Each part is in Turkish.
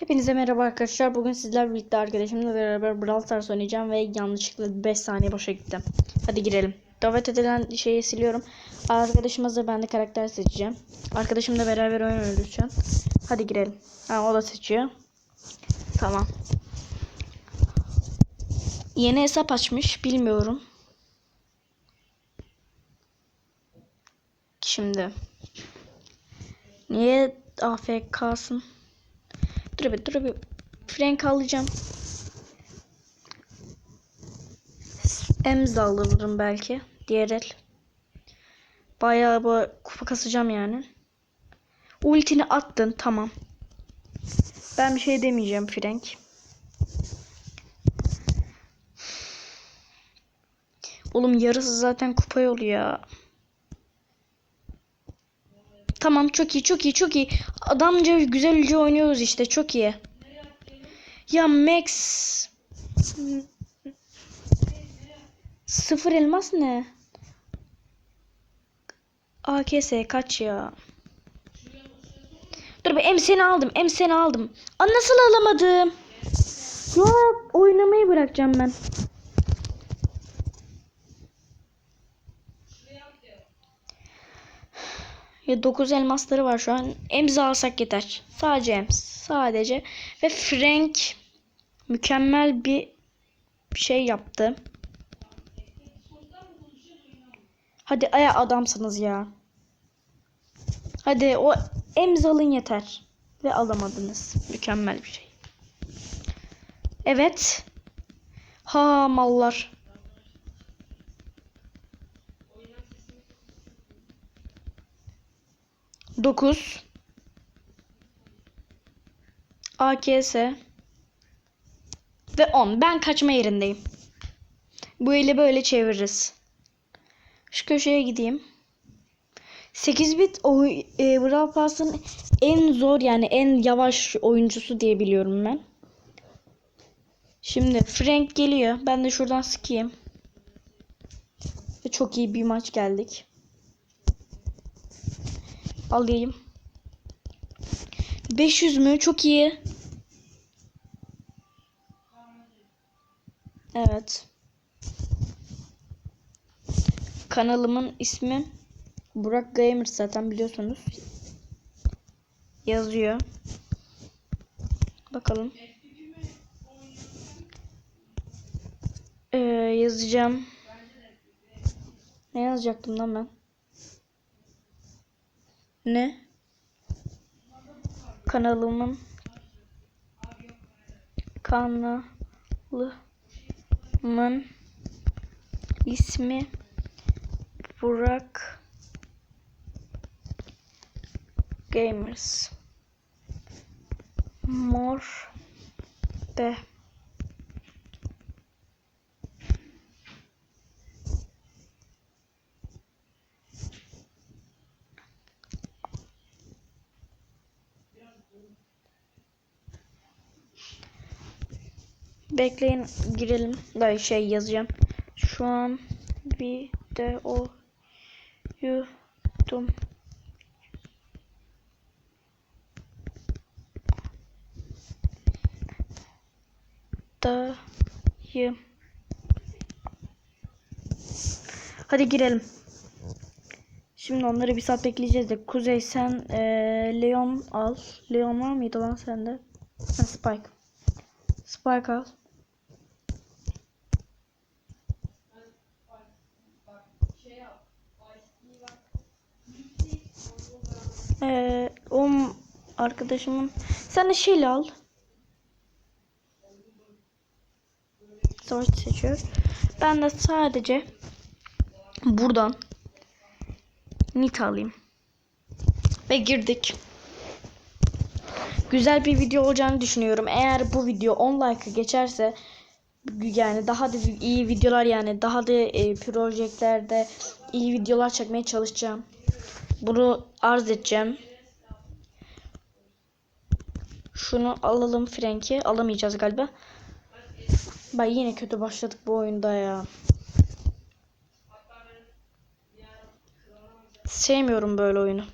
Hepinize merhaba arkadaşlar. Bugün sizler birlikte arkadaşımla beraber Brawl Stars oynayacağım ve yanlışlıkla 5 saniye boşa gittim. Hadi girelim. Davet edilen şeyi siliyorum. Arkadaşım hazır ben de karakter seçeceğim. Arkadaşımla beraber oynuyoruz lütfen. Hadi girelim. Ha, o da seçiyor. Tamam. Yeni hesap açmış. Bilmiyorum. Şimdi. Niye AFK'sın? Dur bir dur bir. Frank alacağım. De alırım belki. Diğer el. Bayağı bu kupa kasacağım yani. Ultini attın tamam. Ben bir şey demeyeceğim Frank. Oğlum yarısı zaten kupa yolu ya. Tamam çok iyi çok iyi çok iyi. Adamca güzelce oynuyoruz işte çok iyi. Ya Max. Sıfır elmas ne? AKS kaç ya? Dur be M seni aldım. M seni aldım. Aa, nasıl alamadım? Ya oynamayı bırakacağım ben. Ya 9 elmasları var şu an. Emza alsak yeter. Sadece Ems. Sadece. Ve Frank mükemmel bir şey yaptı. Hadi aya adamsınız ya. Hadi o Emz alın yeter. Ve alamadınız. Mükemmel bir şey. Evet. Ha mallar. Dokuz. AKS. Ve 10. Ben kaçma yerindeyim. Bu eli böyle çeviririz. Şu köşeye gideyim. 8 bit o e, Brawl Pass'ın en zor yani en yavaş oyuncusu diye biliyorum ben. Şimdi Frank geliyor. Ben de şuradan sıkayım. Ve çok iyi bir maç geldik. Alayım. 500 mü? Çok iyi. Evet. Kanalımın ismi Burak Gamer zaten biliyorsunuz. Yazıyor. Bakalım. Ee, yazacağım. Ne yazacaktım lan ben? Ne? Kanalımın kanalımın ismi Burak Gamers Mor be Bekleyin girelim. Da şey yazacağım. Şu an video yudum. Dayım. Hadi girelim. Şimdi onları bir saat bekleyeceğiz de. Kuzey sen ee, Leon al. Leon var mıydı lan sende? Ha, Spike. Spike al. Ee, o arkadaşımın sen de şeyle al. Savaş seçiyor. Ben de sadece buradan nit alayım. Ve girdik. Güzel bir video olacağını düşünüyorum. Eğer bu video 10 like'ı geçerse yani daha da iyi videolar yani daha da e, projektlerde iyi videolar çekmeye çalışacağım. Bunu arz edeceğim. Şunu alalım Frank'i. Alamayacağız galiba. Bak yine kötü başladık bu oyunda ya. Sevmiyorum böyle oyunu.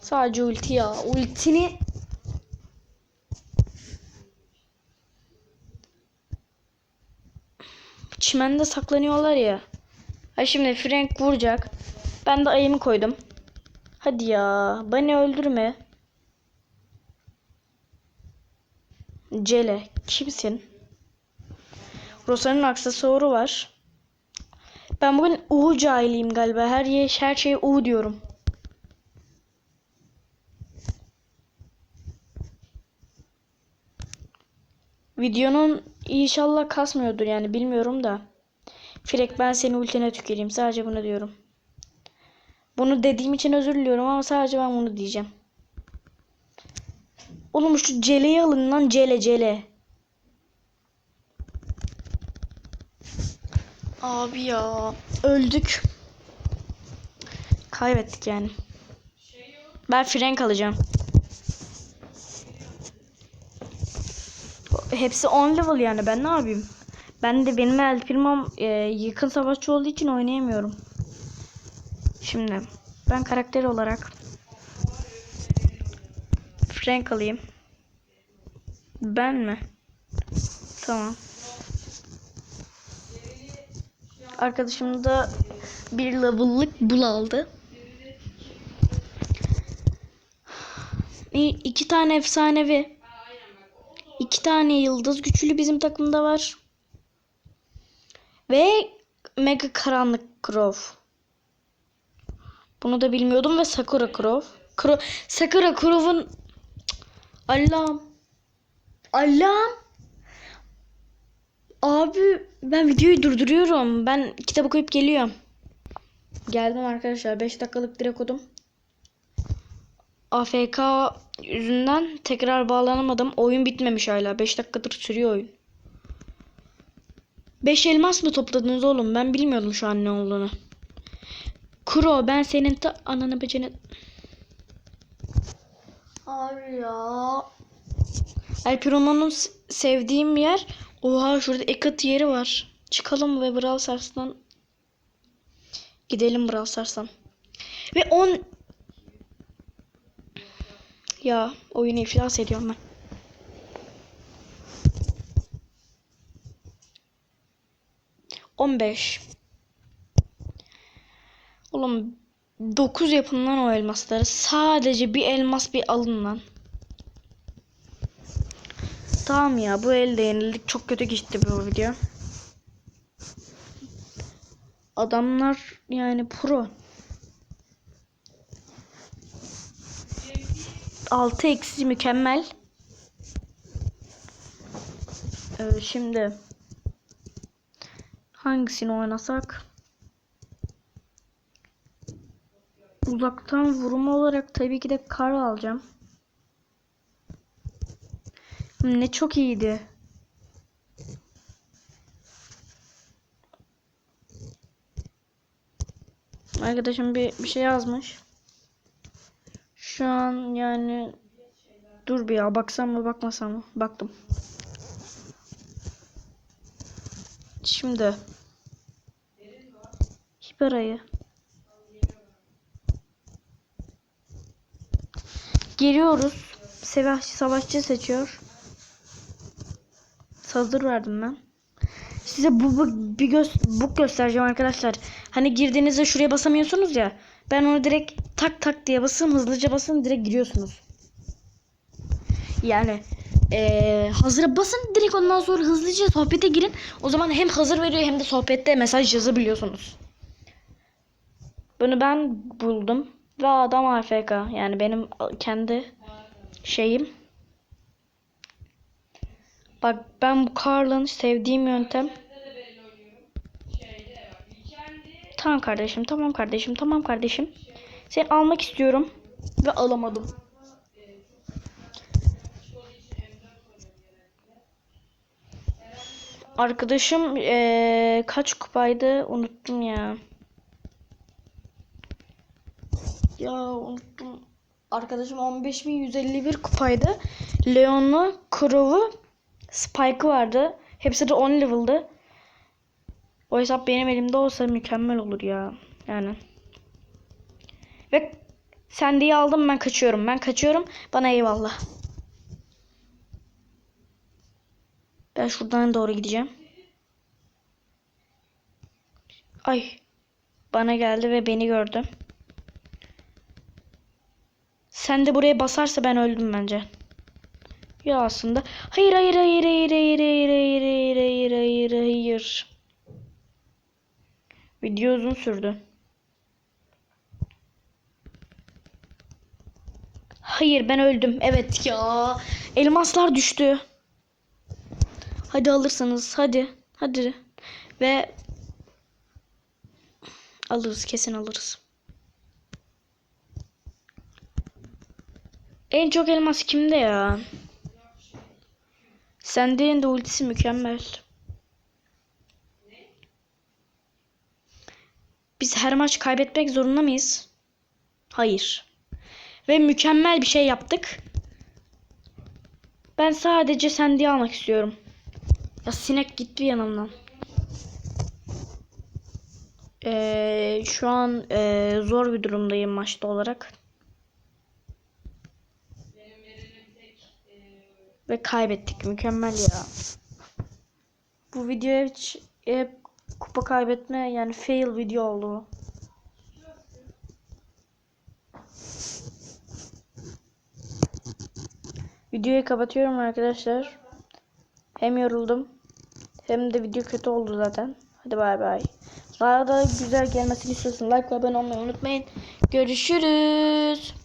Sadece ulti ya. Ultini çimende saklanıyorlar ya. Ha şimdi Frank vuracak. Ben de ayımı koydum. Hadi ya. Beni öldürme. Cele. Kimsin? Rosa'nın aksesuarı var. Ben bugün U cahiliyim galiba. Her ye her şeye U diyorum. Videonun inşallah kasmıyordur yani bilmiyorum da. Frek ben seni ultine tüküreyim. Sadece bunu diyorum. Bunu dediğim için özür diliyorum ama sadece ben bunu diyeceğim. Oğlum şu celeyi alın lan cele cele. Abi ya öldük. Kaybettik yani. Ben Frank alacağım. Hepsi 10 level yani ben ne yapayım? Ben de benim el primam e, yakın savaşçı olduğu için oynayamıyorum. Şimdi ben karakter olarak Frank alayım. Ben mi? Tamam. Arkadaşım da bir level'lık bul aldı. İki tane efsanevi. iki tane yıldız güçlü bizim takımda var. Ve Mega Karanlık Crow. Bunu da bilmiyordum ve Sakura Crow. Kro Sakura Crow'un Allah'ım. Allah'ım. Abi ben videoyu durduruyorum. Ben kitap okuyup geliyorum. Geldim arkadaşlar. 5 dakikalık direkt okudum. AFK yüzünden tekrar bağlanamadım. Oyun bitmemiş hala. 5 dakikadır sürüyor oyun. 5 elmas mı topladınız oğlum? Ben bilmiyordum şu an ne olduğunu. Kuro ben senin ta ananı bacını... Abi ya. El Primo'nun s- sevdiğim yer. Oha şurada Ekat yeri var. Çıkalım ve Brawl Stars'tan gidelim Brawl Stars'tan. Ve 10 ya oyunu iflas ediyorum ben. On beş. Oğlum 9 yapın lan o elmasları. Sadece bir elmas bir alın lan. Tamam ya bu elde yenildik. Çok kötü geçti bu video. Adamlar yani pro. 6 eksi mükemmel. Ee, şimdi hangisini oynasak? Uzaktan vurma olarak tabii ki de kar alacağım. Ne çok iyiydi. Arkadaşım bir, bir şey yazmış. Şu an yani dur bir ya baksam mı bakmasam mı? Baktım. Şimdi Hiperayı Geliyoruz. Savaşçı, savaşçı seçiyor. Hazır verdim ben. Size bu, bu bir göz bu göstereceğim arkadaşlar. Hani girdiğinizde şuraya basamıyorsunuz ya. Ben onu direkt tak tak diye basın, hızlıca basın, direkt giriyorsunuz. Yani eee hazıra basın direkt ondan sonra hızlıca sohbete girin. O zaman hem hazır veriyor hem de sohbette mesaj yazabiliyorsunuz. Bunu ben buldum ve adam AFK. Yani benim kendi şeyim. Bak ben bu Carl'ın sevdiğim yöntem. Tamam kardeşim, tamam kardeşim, tamam kardeşim. Seni almak istiyorum ve alamadım. Arkadaşım eee, kaç kupaydı unuttum ya. Ya unuttum. Arkadaşım 15.151 kupaydı. Leon'u, Crow'u, Spike'ı vardı. Hepsi de 10 level'dı. O hesap benim elimde olsa mükemmel olur ya. Yani. Ve Sen diye aldım ben kaçıyorum. Ben kaçıyorum. Bana eyvallah. Ben şuradan doğru gideceğim. Ay. Bana geldi ve beni gördü. Sen de buraya basarsa ben öldüm bence. Ya aslında. Hayır hayır hayır hayır hayır hayır hayır hayır hayır hayır hayır. Video uzun sürdü. Hayır ben öldüm. Evet ya. Elmaslar düştü. Hadi alırsanız hadi. Hadi. Ve alırız kesin alırız. En çok elmas kimde ya? Sandy'nin de ultisi mükemmel. Biz her maç kaybetmek zorunda mıyız? Hayır. Ve mükemmel bir şey yaptık. Ben sadece Sandy'yi almak istiyorum. Ya sinek gitti yanımdan. Ee, şu an ee, zor bir durumdayım maçta olarak. Ve kaybettik. Mükemmel ya. Bu video hiç hep kupa kaybetme yani fail video oldu. Videoyu kapatıyorum arkadaşlar. Hem yoruldum hem de video kötü oldu zaten. Hadi bay bay. Daha da güzel gelmesini istiyorsun. Like ve abone olmayı unutmayın. Görüşürüz.